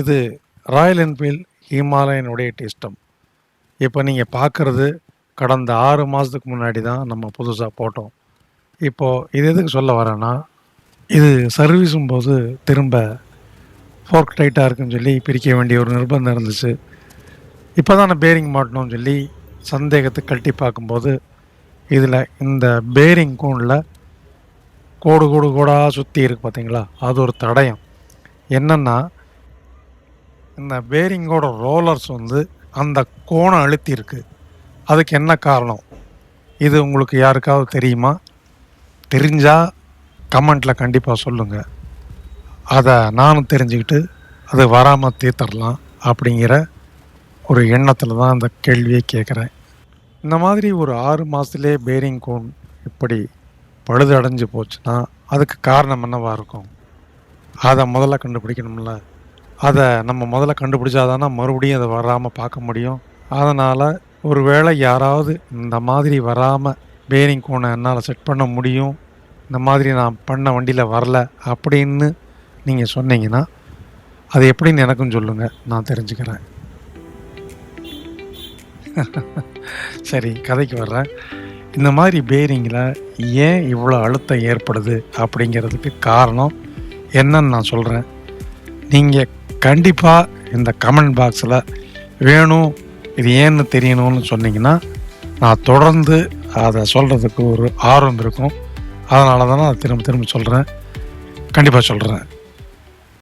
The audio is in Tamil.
இது ராயல் என்ஃபீல்ட் ஹிமாலயனுடைய டெஸ்டம். இப்போ நீங்கள் பார்க்குறது கடந்த ஆறு மாதத்துக்கு முன்னாடி தான் நம்ம புதுசாக போட்டோம். இப்போது இது எதுக்கு சொல்ல வரேன்னா இது சர்வீஸும் போது திரும்ப ஃபோர்க் டைட்டாக இருக்குன்னு சொல்லி பிரிக்க வேண்டிய ஒரு நிர்பந்தம் இருந்துச்சு. இப்போ தான் நான் பேரிங் மாட்டணும்னு சொல்லி சந்தேகத்தை கட்டி பார்க்கும்போது இதில் இந்த பேரிங் கூனில் கோடு கோடு கோடாக சுற்றி இருக்குது பார்த்தீங்களா அது ஒரு தடயம். என்னென்னா இந்த பேரிங்கோட ரோலர்ஸ் வந்து அந்த கோணம் அழுத்தியிருக்கு. அதுக்கு என்ன காரணம்? இது உங்களுக்கு யாருக்காவது தெரியுமா? தெரிஞ்சால் கமெண்ட்டில் கண்டிப்பாக சொல்லுங்கள் அதை நானும் தெரிஞ்சுக்கிட்டு அது வராமல் தீர்த்தரலாம் அப்படிங்கிற ஒரு எண்ணத்தில் தான் அந்த கேள்வியை கேட்குறேன். இந்த மாதிரி ஒரு ஆறு மாதத்துலேயே பேரிங் கோன் இப்படி பழுது அடைஞ்சு போச்சுன்னா அதுக்கு காரணம் என்னவாக இருக்கும்? அதை முதல்ல கண்டுபிடிக்கணும்ல. அதை நம்ம முதல்ல கண்டுபிடிச்சாதானே மறுபடியும் அதை வராமல் பார்க்க முடியும். அதனால் ஒருவேளை யாராவது இந்த மாதிரி வராமல் பேரிங் கோனை என்னால் செட் பண்ண முடியும் இந்த மாதிரி நான் பண்ண வண்டியில் வரல அப்படின்னு நீங்கள் சொன்னீங்கன்னா அது எப்படின்னு எனக்கும் சொல்லுங்கள் நான் தெரிஞ்சுக்கிறேன். சரி கதைக்கு வர்றேன். இந்த மாதிரி பேரிங்கில் ஏன் இவ்வளோ அழுத்தம் ஏற்படுது அப்படிங்கிறதுக்கு காரணம் என்னன்னு நான் சொல்கிறேன் நீங்கள் கண்டிப்பாக இந்த கமெண்ட் பாக்ஸில் வேணும் இது ஏன்னு தெரியணும்னு சொன்னீங்கன்னா நான் தொடர்ந்து அதை சொல்கிறதுக்கு ஒரு ஆர்வம் இருக்கும். அதனால தான் நான் திரும்ப திரும்ப சொல்கிறேன் கண்டிப்பாக சொல்கிறேன்